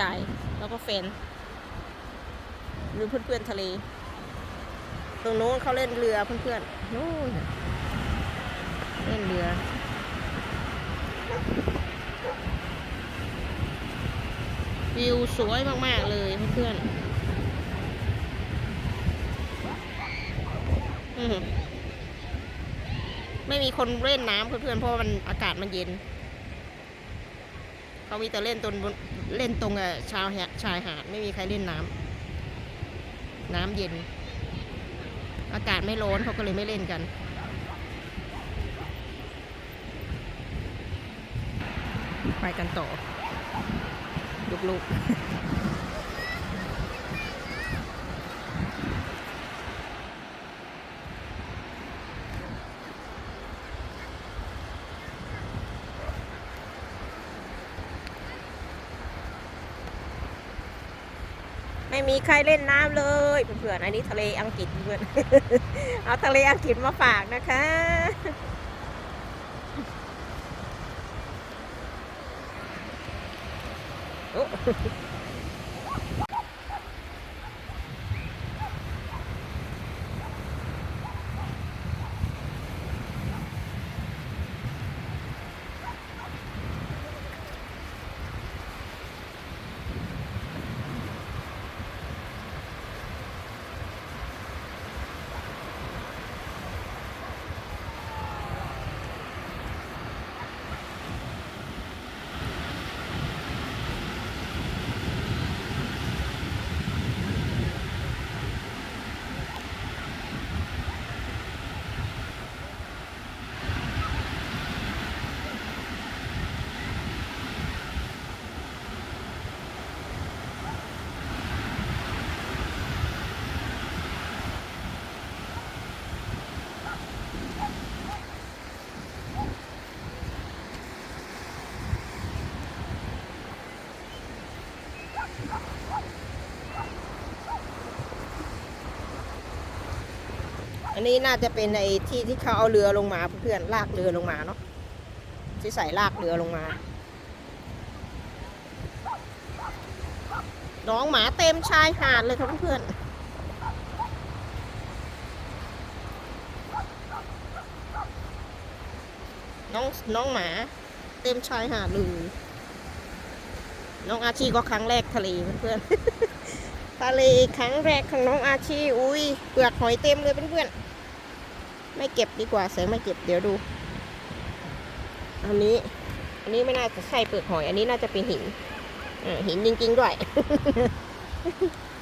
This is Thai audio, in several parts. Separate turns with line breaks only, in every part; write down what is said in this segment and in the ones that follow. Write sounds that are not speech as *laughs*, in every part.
ชาย แล้วก็แฟนหรือเพื่อนๆทะเล ตรงโน้นเขาเล่นเรือเพื่อนๆนู่นน่ะเล่นเรือวิวสวยมากๆเลยเพื่อนๆอือหือไม่มีคนเล่นน้ำเพื่อนๆเพราะมันอากาศมันเย็น เขามีแต่เล่นตรงบนเล่นตรงอ่อชาวชายหาดไม่มีใครเล่นน้ำน้ำเย็น อากาศไม่ร้อนเขาก็เลยไม่เล่นกันไปกันต่อลูกๆ ม่มีใครเล่นน้ำเลยเพื่อนๆอันนี้ทะเลอังกฤษเพื่อนเอาทะเลอังกฤษมาฝากนะคะ โอ้ อันนี้น่าจะเป็นไอ้ที่ที่เขาเอาเรือลงมาเพื่อนลากเรือลงมาเนาะที่ใส่ลากเรือลงมาน้องหมาเต็มชายหาดเลยครับเพื่อนน้องน้องหมาเต็มชายหาดเลยน้องอาชีก็ครั้งแรกทะเลเพื่อนๆทะเลครั้งแรกของน้องอาชีอุ้ยเปลือกหอยเต็มเลยเพื่อนๆ ไม่เก็บดีกว่าแสงไม่เก็บเดี๋ยวดู อันนี้ อันนี้ไม่น่าจะใช่เปลือกหอย อันนี้น่าจะเป็นหินหินจริง ๆ ด้วย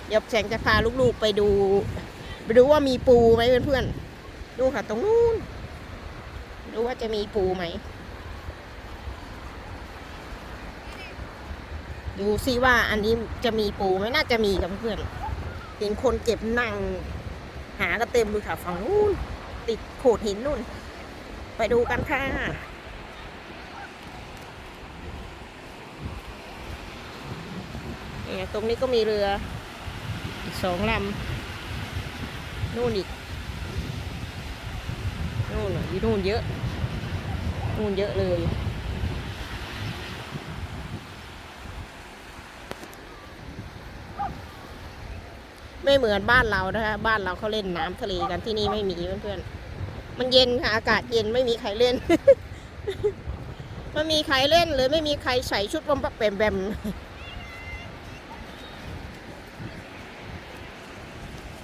เดี๋ยวแสงจะพาลูกๆไปดูไปดูว่ามีปูไหมเพื่อนๆดูค่ะตรงนู้นดูว่าจะมีปูไหมดูซิว่าอันนี้จะมีปูไหมน่าจะมีกับเพื่อนเห็นคนเก็บนั่ง หากันเต็มเลยค่ะฝั่งนู้น ติดโขดหินนู่น ไปดูกันค่ะเนี่ยตรงนี้ก็มีเรือ อีกสองลำนู่นอีกนู่นอยู่นู่นเยอะนู่นเยอะเลยไม่เหมือนบ้านเรานะคะ บ้านเราเขาเล่นน้ำทะเลกันที่นี่ไม่มีเพื่อนๆ มันเย็นค่ะอากาศเย็นไม่มีใครเล่นไม่มีใครเล่นหรือไม่มีใครใส่ชุดบอมแบมแบม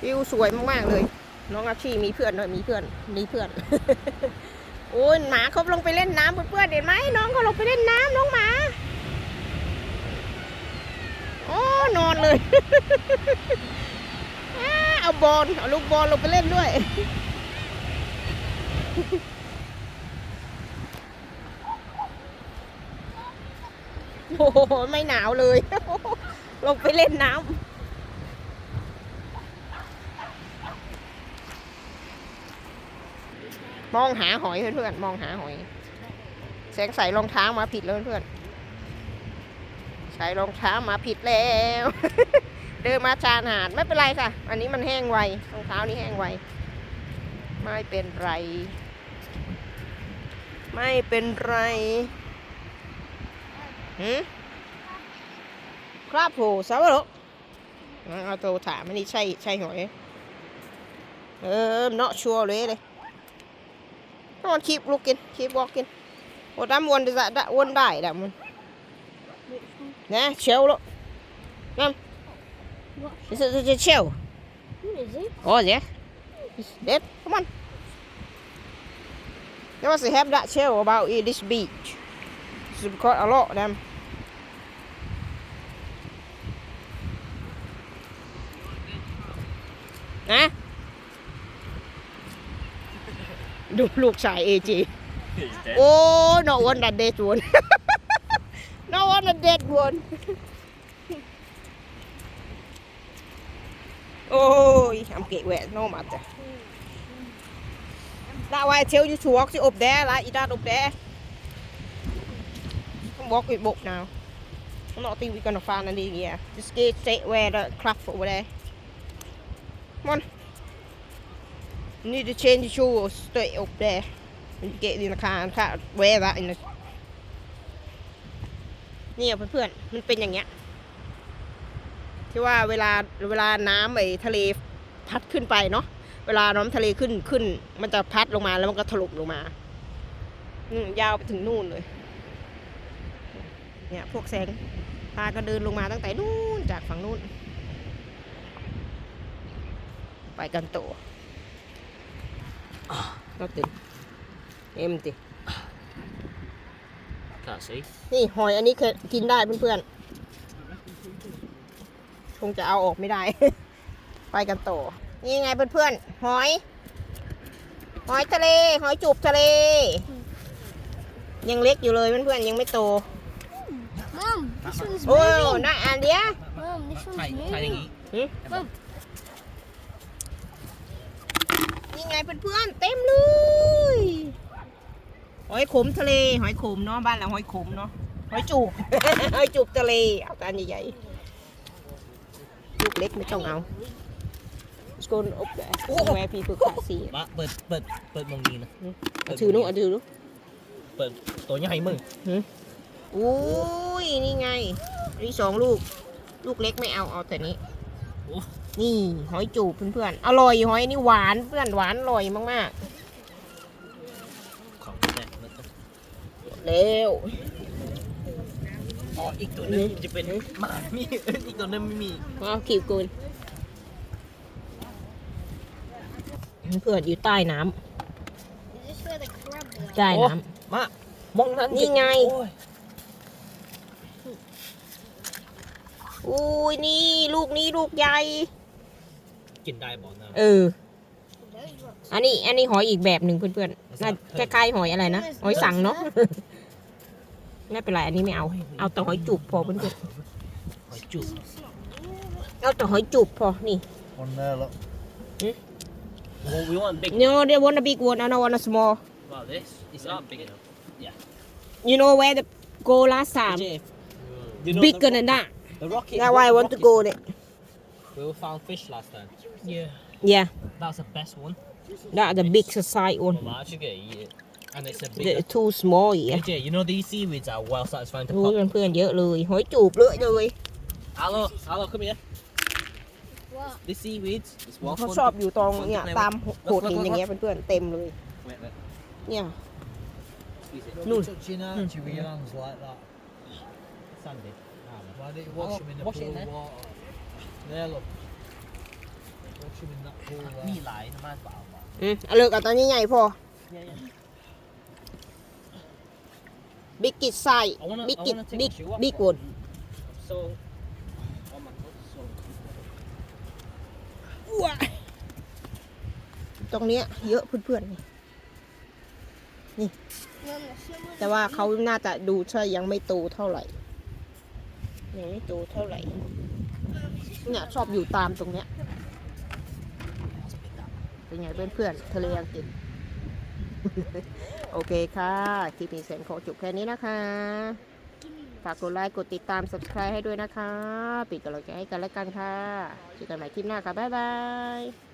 วิวสวยมากๆเลย น้องอาชีมีเพื่อนด้วยมีเพื่อนมีเพื่อน โอ้ยหมาเขาลงไปเล่นน้ำเพื่อนๆเห็นไหมน้องเขาลงไปเล่นน้ำน้องหมาโอ้นอนเลย เอาบอลเอาลูกบอลลงไปเล่นด้วย โอ้โห ไม่หนาวเลย ลงไปเล่นน้ำมองหาหอยเพื่อนๆมองหาหอย แสงใส่รองเท้ามาผิดแล้วเพื่อนๆใส่รองเท้ามาผิดแล้ว เดินมาชานหาดไม่เป็นไรค่ะ อันนี้มันแห้งไวรองเท้านี้แห้งไว ไม่เป็นไร ไม่เป็นไรหืมครับโหสาวรกเอาตัวถามมันนี่ใช่ใช่หอยเออ not sure เลยเลย Come on keep looking keep walking โอ้ดำวนจะได้วนได้ดำมัน
Which one?
นะเชลลูกนั่น
What?
this is the shell
What is it?
oh yeah it's dead come on they must have that shell about in this beach it's quite a lot of them นะ *laughs* ดูลูกชายเอจี
He's dead.
โอ้ no one that dead one *laughs* no one that dead one *laughs* โอ้ย I'm get wet no matter That's why I tell you to walk to up there like that up there Come walk with book now I don't think we're gonna find anything here just get straight where the craft over there Come on You need to change your shoes straight up there when you get in the car and can't wear that in the เนี่ยเพื่อนๆมันเป็นอย่างเงี้ยที่ว่าเวลาเวลาน้ำไอ้ทะเลพัดขึ้นไปเนาะ เวลาน้ำทะเลขึ้นขึ้น มันจะพัดลงมาแล้วมันก็ถล่มลงมาอืมยาวไปถึงนู่นเลย เนี่ยพวกแสงพาก็เดินลงมาตั้งแต่นู่นจากฝั่งนู่น ไปกันโตก็ติดเอ็มติ
Can't see.
นี่หอยอันนี้เคยกินได้เพื่อนๆ คงจะเอาออกไม่ได้ ไปกันต่อ นี่ไงเพื่อนๆหอย หอยทะเล หอยจูบทะเล ยังเล็กอยู่เลยเพื่อนๆยังไม่โต
Mom, this one's
โอ้
moving.
น่าอ่านเดีย
Mom, this one's
Try,
moving.
try thingy.
นี่ไงเพื่อนๆเต็มเลย หอยขมทะเล หอยขมเนาะบ้านเราหอยขมเนาะหอยจูบ หอยจูบทะเลเอาการใหญ่ๆลูกเล็กไม่ต้องเอา Let's go up there where people can't see it
มาเปิดเปิดเปิดมองนี้นะ
เอาถือนู้นเอาถือนู้น
เปิดตัวใหญ่มึง
อุ้ยนี่ไงนี่สองลูก ลูกเล็กไม่เอาเอาแต่นี้
โอ้
นี่หอยจูบเพื่อนๆอร่อยหอยนี่หวานเพื่อนหวานอร่อยมาก
ของแน่นะ
ๆเร็ว
อ๋ออีกตัวนึงจะเป็นหมามี อีกตัวนึงไม่มี
เอาขีบกุน เพื่อนอยู่ใต้น้
Is this where the crab ำ is?
ใต้น้
มามองนั้น
นี่ไง
โอ้ยำ
อุ้ยนี่ลูกนี้ลูกใหญ่
กินได้บ่นะ
เออ
Those rocks.
อันนี้ อันนี้หอยอีกแบบหนึ่งเพื่อนๆน่าคล้ายๆหอยอะไรนะ หอยสังเนาะ ไม่เป็นไร อันนี้ไม่เอา เอาแต่หอยจูบพอเพื่อน
หอยจุ๊บ
ๆเอาแต่หอยจูบพอ นี่
One there, look.
Well, we want big
No they want a big one I don't want a small
about this. It's not big enough.
You know where the go last time
Jay, you know
bigger
the,
than that
the rocket.
That's why I want to go there
We found fish last time. Yeah.
Yeah
That was the best one.
that the big size one
Well, actually get eat it. And it's a
the
big.
too small อีก
Hey Jay, you know these seaweeds are well satisfying to
รู้
pop.
เพื่อนๆเยอะเลย หอยจูบเลอะเลย
Hello, hello, come here.
What?
This seaweeds is well
เขา
fun
ชอบ
to-
อยู่ตรงเนี่ย
fun to play
ตาม
with.
โขดหินอย่างเงี้ยเพื่อนๆเต็มเลย
Wait, wait.
เนี่ย
Squeeze it.
Don't
No.
be touching Archie with your hands like that.
Sandy. Ah, man.
Why don't you wash
Oh,
him in the
wash it
pool
in there.
of water? There, look. Wash him in that pool
มี
there.
หลายนะมากเปล่า
อืมเอาเลิกเอาตอนนี้ใหญ่พอ บิ๊กกิดไซ
I wanna-
บิ๊ก
I
กิด
wanna take
บิ๊ก
the shoe off.
บิ๊กวน
so on my foot so
ตรงเนี้ยเยอะเพื่อนๆ นี่
Mom, the someone
แต่ว่าเขาน่าจะดูใช่ยังไม่โตเท่าไหร่ ยังไม่โตเท่าไหร่ เนี่ยชอบอยู่ตามตรงเนี้ย เป็นไงเพื่อนๆทะเลอังกฤษโอเคค่ะ คลิปนี้เสร็จขอจบแค่นี้นะคะ ฝากกดไลค์กดติดตาม subscribe ให้ด้วยนะคะ ปิดกำลังใจให้กันและกันค่ะเจอกันใหม่คลิปหน้าค่ะ บ๊ายบาย